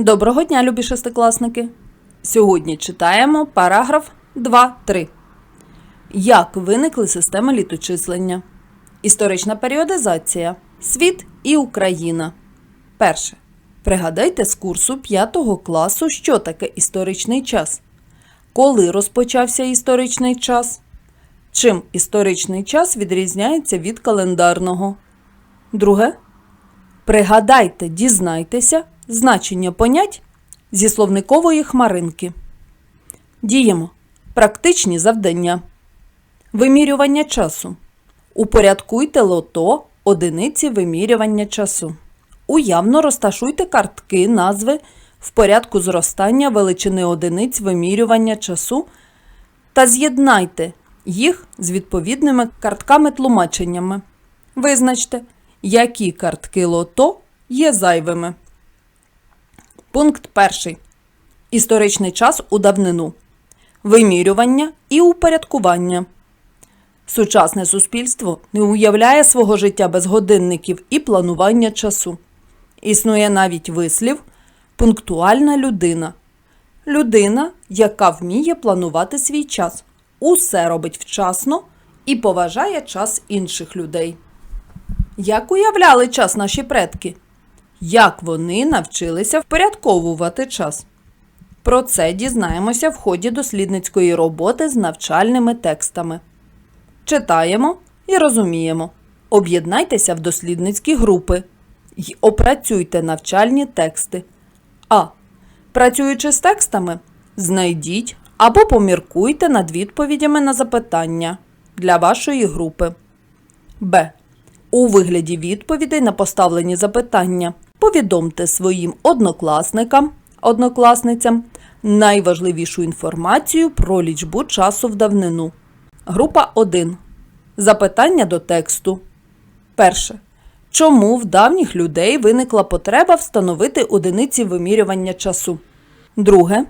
Доброго дня, любі шестикласники! Сьогодні читаємо параграф 2.3. Як виникли системи літочислення? Історична періодизація. Світ і Україна. Перше. Пригадайте з курсу 5 класу, що таке історичний час. Коли розпочався історичний час? Чим історичний час відрізняється від календарного? Друге. Пригадайте, дізнайтеся значення понять зі словникової хмаринки. Діємо. Практичні завдання. Вимірювання часу. Упорядкуйте лото одиниці вимірювання часу. Уявно розташуйте картки назви в порядку зростання величини одиниць вимірювання часу та з'єднайте їх з відповідними картками-тлумаченнями. Визначте, які картки лото є зайвими. Пункт перший. Історичний час у давнину. Вимірювання і упорядкування. Сучасне суспільство не уявляє свого життя без годинників і планування часу. Існує навіть вислів пунктуальна людина. Людина, яка вміє планувати свій час, усе робить вчасно і поважає час інших людей. Як уявляли час наші предки? Як вони навчилися впорядковувати час? Про це дізнаємося в ході дослідницької роботи з навчальними текстами. Читаємо і розуміємо. Об'єднайтеся в дослідницькі групи й опрацюйте навчальні тексти. А. Працюючи з текстами, знайдіть або поміркуйте над відповідями на запитання для вашої групи. Б. У вигляді відповідей на поставлені запитання повідомте своїм однокласникам, однокласницям найважливішу інформацію про лічбу часу в давнину. Група 1. Запитання до тексту. Перше. Чому в давніх людей виникла потреба встановити одиниці вимірювання часу? Друге.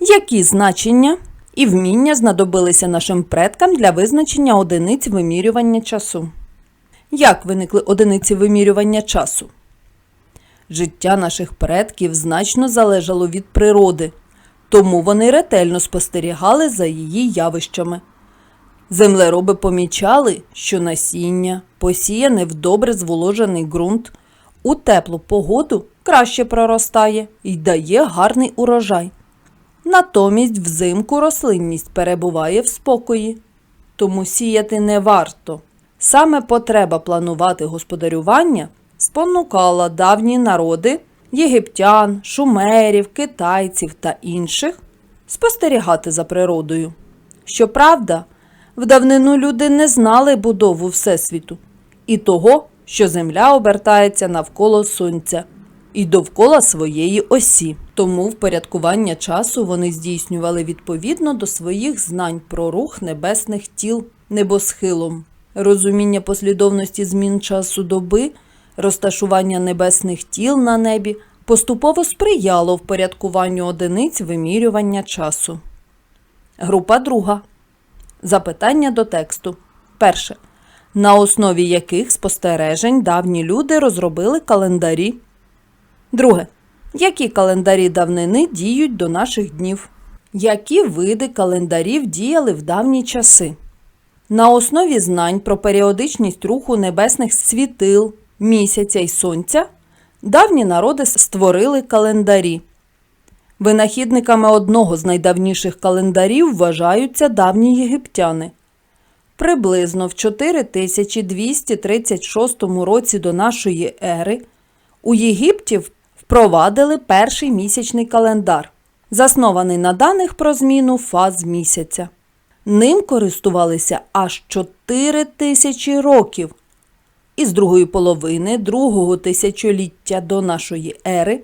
Які значення і вміння знадобилися нашим предкам для визначення одиниць вимірювання часу? Як виникли одиниці вимірювання часу? Життя наших предків значно залежало від природи, тому вони ретельно спостерігали за її явищами. Землероби помічали, що насіння, посіяне в добре зволожений ґрунт, у теплу погоду краще проростає і дає гарний урожай. Натомість взимку рослинність перебуває в спокої, тому сіяти не варто. Саме потреба планувати господарювання спонукала давні народи єгиптян, шумерів, китайців та інших спостерігати за природою. Щоправда, в давнину люди не знали будову Всесвіту і того, що Земля обертається навколо Сонця і довкола своєї осі. Тому впорядкування часу вони здійснювали відповідно до своїх знань про рух небесних тіл небосхилом, розуміння послідовності змін часу доби, розташування небесних тіл на небі поступово сприяло впорядкуванню одиниць вимірювання часу. Група друга. Запитання до тексту. Перше. На основі яких спостережень давні люди розробили календарі? Друге. Які календарі давнини діють до наших днів? Які види календарів діяли в давні часи? На основі знань про періодичність руху небесних світил, місяця й сонця давні народи створили календарі. Винахідниками одного з найдавніших календарів вважаються давні єгиптяни. Приблизно в 4236 році до нашої ери у Єгипті впровадили перший місячний календар, заснований на даних про зміну фаз місяця. Ним користувалися аж 4 тисячі років. Із другої половини другого тисячоліття до нашої ери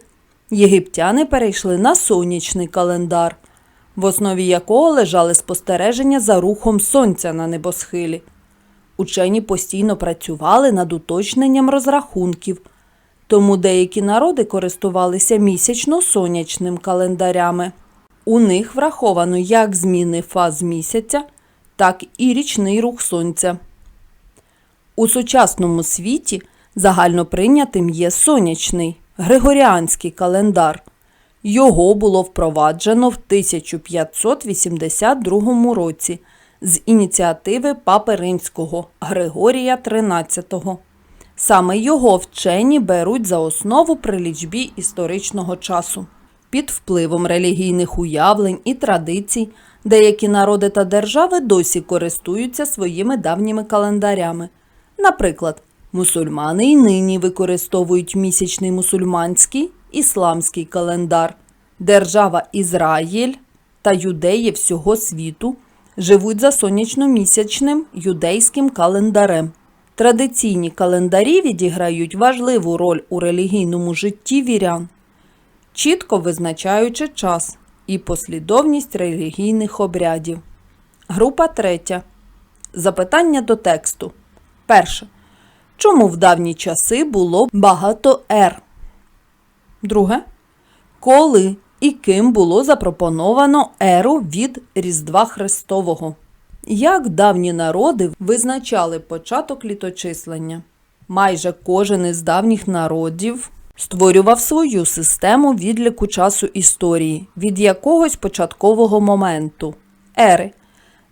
єгиптяни перейшли на сонячний календар, в основі якого лежали спостереження за рухом сонця на небосхилі. Учені постійно працювали над уточненням розрахунків, тому деякі народи користувалися місячно-сонячним календарями. У них враховано як зміни фаз місяця, так і річний рух сонця. У сучасному світі загально прийнятим є сонячний Григоріанський календар, Його було впроваджено в 1582 році з ініціативи Папи Римського Григорія XIII. Саме його вчені беруть за основу при лічбі історичного часу. Під впливом релігійних уявлень і традицій деякі народи та держави досі користуються своїми давніми календарями. Наприклад, мусульмани й нині використовують місячний мусульманський ісламський календар. Держава Ізраїль та юдеї всього світу живуть за сонячно-місячним юдейським календарем. Традиційні календарі відіграють важливу роль у релігійному житті вірян, чітко визначаючи час і послідовність релігійних обрядів. Група третя. Запитання до тексту. Перше. Чому в давні часи було багато ер? Друге. Коли і ким було запропоновано еру від Різдва Христового? Як давні народи визначали початок літочислення? Майже кожен із давніх народів створював свою систему відліку часу історії від якогось початкового моменту ери.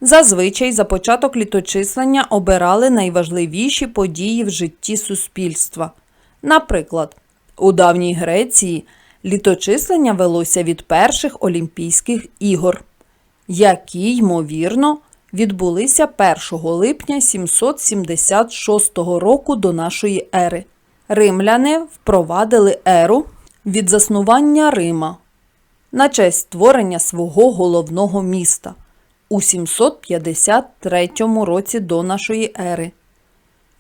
Зазвичай за початок літочислення обирали найважливіші події в житті суспільства. Наприклад, у давній Греції літочислення велося від перших Олімпійських ігор, які, ймовірно, відбулися 1 липня 776 року до нашої ери. Римляни впровадили еру від заснування Рима на честь створення свого головного міста у 753 році до нашої ери.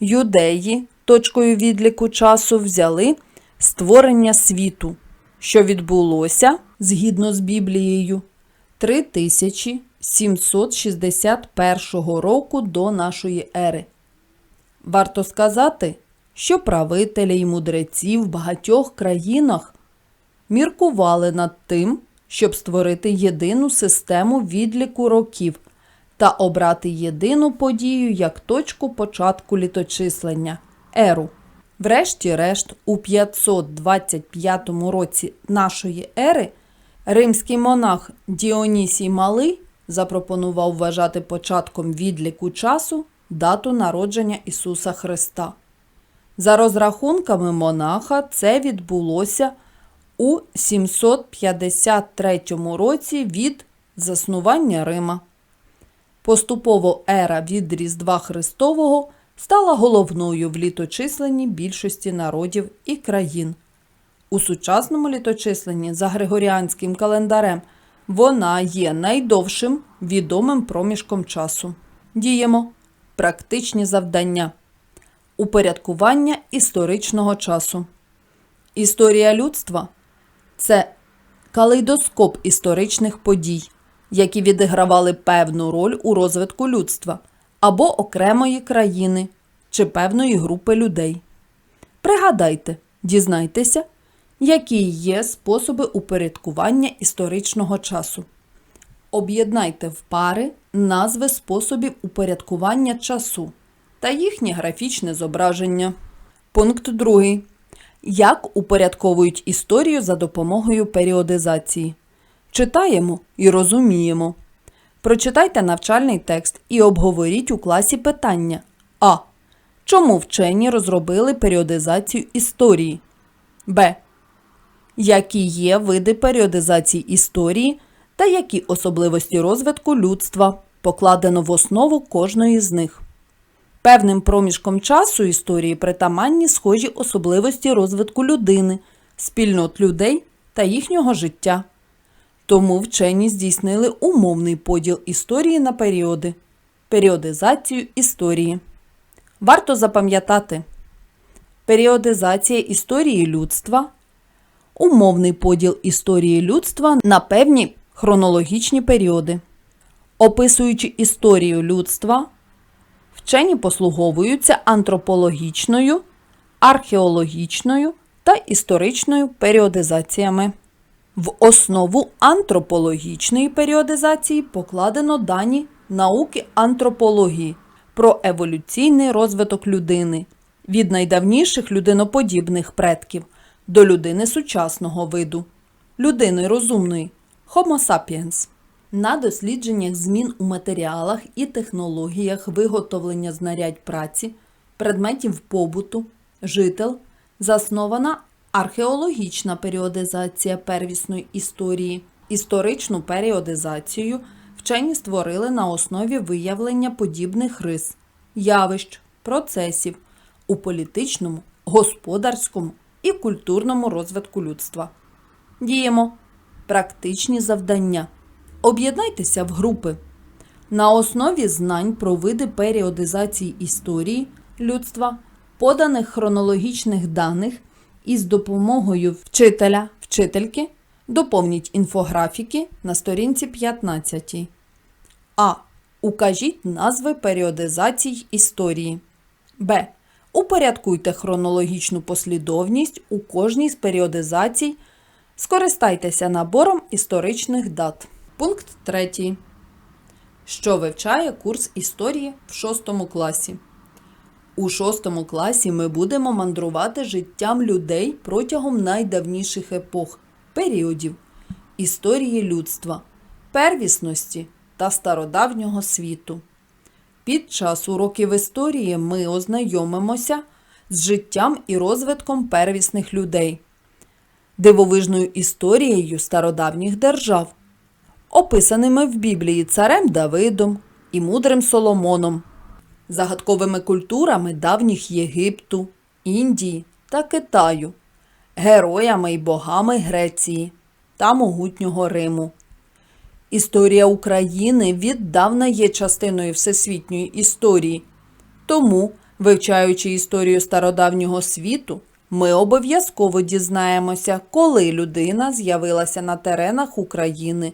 Юдеї точкою відліку часу взяли створення світу, що відбулося згідно з Біблією 3761 року до нашої ери. Варто сказати, що правителі й мудреці в багатьох країнах міркували над тим, щоб створити єдину систему відліку років та обрати єдину подію як точку початку літочислення еру. Врешті-решт, у 525 році нашої ери римський монах Діонісій Малий запропонував вважати початком відліку часу дату народження Ісуса Христа. За розрахунками монаха, це відбулося у 753 році від заснування Рима. Поступово ера від Різдва Христового стала головною в літочисленні більшості народів і країн. У сучасному літочисленні за Григоріанським календарем вона є найдовшим відомим проміжком часу. Діємо практичні завдання. Упорядкування історичного часу. Історія людства це калейдоскоп історичних подій, які відігравали певну роль у розвитку людства або окремої країни чи певної групи людей. Пригадайте, дізнайтеся, які є способи упорядкування історичного часу. Об'єднайте в пари назви способів упорядкування часу та їхнє графічне зображення. Пункт 2. Як упорядковують історію за допомогою періодизації? Читаємо і розуміємо. Прочитайте навчальний текст і обговоріть у класі питання. А. Чому вчені розробили періодизацію історії? Б. Які є види періодизації історії та які особливості розвитку людства покладено в основу кожної з них? Певним проміжком часу історії притаманні схожі особливості розвитку людини, спільнот людей та їхнього життя. Тому вчені здійснили умовний поділ історії на періоди, періодизацію історії. Варто запам'ятати періодизація історії людства, умовний поділ історії людства на певні хронологічні періоди. Описуючи історію людства, вчені послуговуються антропологічною, археологічною та історичною періодизаціями. В основу антропологічної періодизації покладено дані науки антропології про еволюційний розвиток людини від найдавніших людиноподібних предків до людини сучасного виду. людини розумної Homo sapiens. На дослідженнях змін у матеріалах і технологіях виготовлення знарядь праці, предметів побуту, жител заснована археологічна періодизація первісної історії. Історичну періодизацію вчені створили на основі виявлення подібних рис, явищ, процесів у політичному, господарському і культурному розвитку людства. Діємо практичні завдання. Об'єднайтеся в групи. На основі знань про види періодизації історії людства, поданих хронологічних даних із допомогою вчителя, вчительки доповніть інфографіки на сторінці 15. А. Укажіть назви періодизацій історії. Б. Упорядкуйте хронологічну послідовність у кожній з періодизацій. Скористайтеся набором історичних дат. Пункт 3. Що вивчає курс історії в 6 класі? У 6 класі ми будемо мандрувати життям людей протягом найдавніших епох, періодів історії людства, первісності та стародавнього світу. Під час уроків історії ми ознайомимося з життям і розвитком первісних людей, дивовижною історією стародавніх держав, описаними в Біблії царем Давидом і мудрим Соломоном, загадковими культурами давніх Єгипту, Індії та Китаю, героями й богами Греції та могутнього Риму. Історія України віддавна є частиною всесвітньої історії. Тому, вивчаючи історію стародавнього світу, ми обов'язково дізнаємося, коли людина з'явилася на теренах України,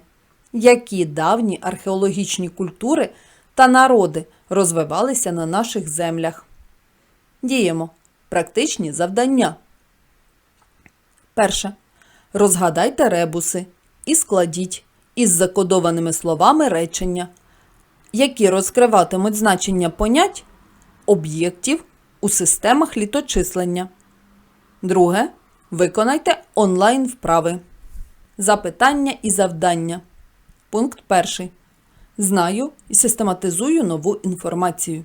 які давні археологічні культури та народи розвивалися на наших землях. Діємо практичні завдання. Перше. Розгадайте ребуси і складіть із закодованими словами речення, які розкриватимуть значення понять об'єктів у системах літочислення. Друге. Виконайте онлайн вправи. Запитання і завдання. Пункт перший. Знаю і систематизую нову інформацію.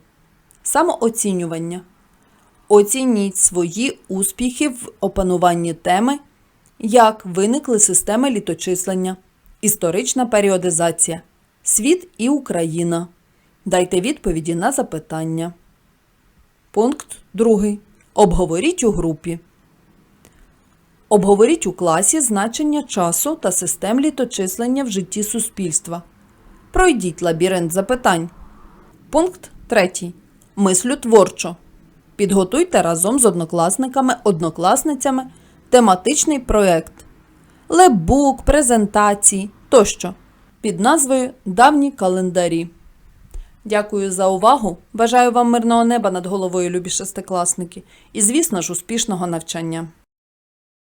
Самооцінювання. Оцініть свої успіхи в опануванні теми, як виникли системи літочислення, історична періодизація, світ і Україна. Дайте відповіді на запитання. Пункт 2. Обговоріть у групі. Обговоріть у класі значення часу та систем літочислення в житті суспільства. Пройдіть лабіринт запитань. Пункт 3. Мислю творчо. Підготуйте разом з однокласниками-однокласницями тематичний проєкт, лебук, презентації тощо під назвою Давні календарі. Дякую за увагу. Бажаю вам мирного неба над головою, любі шестикласники, і, звісно ж, успішного навчання.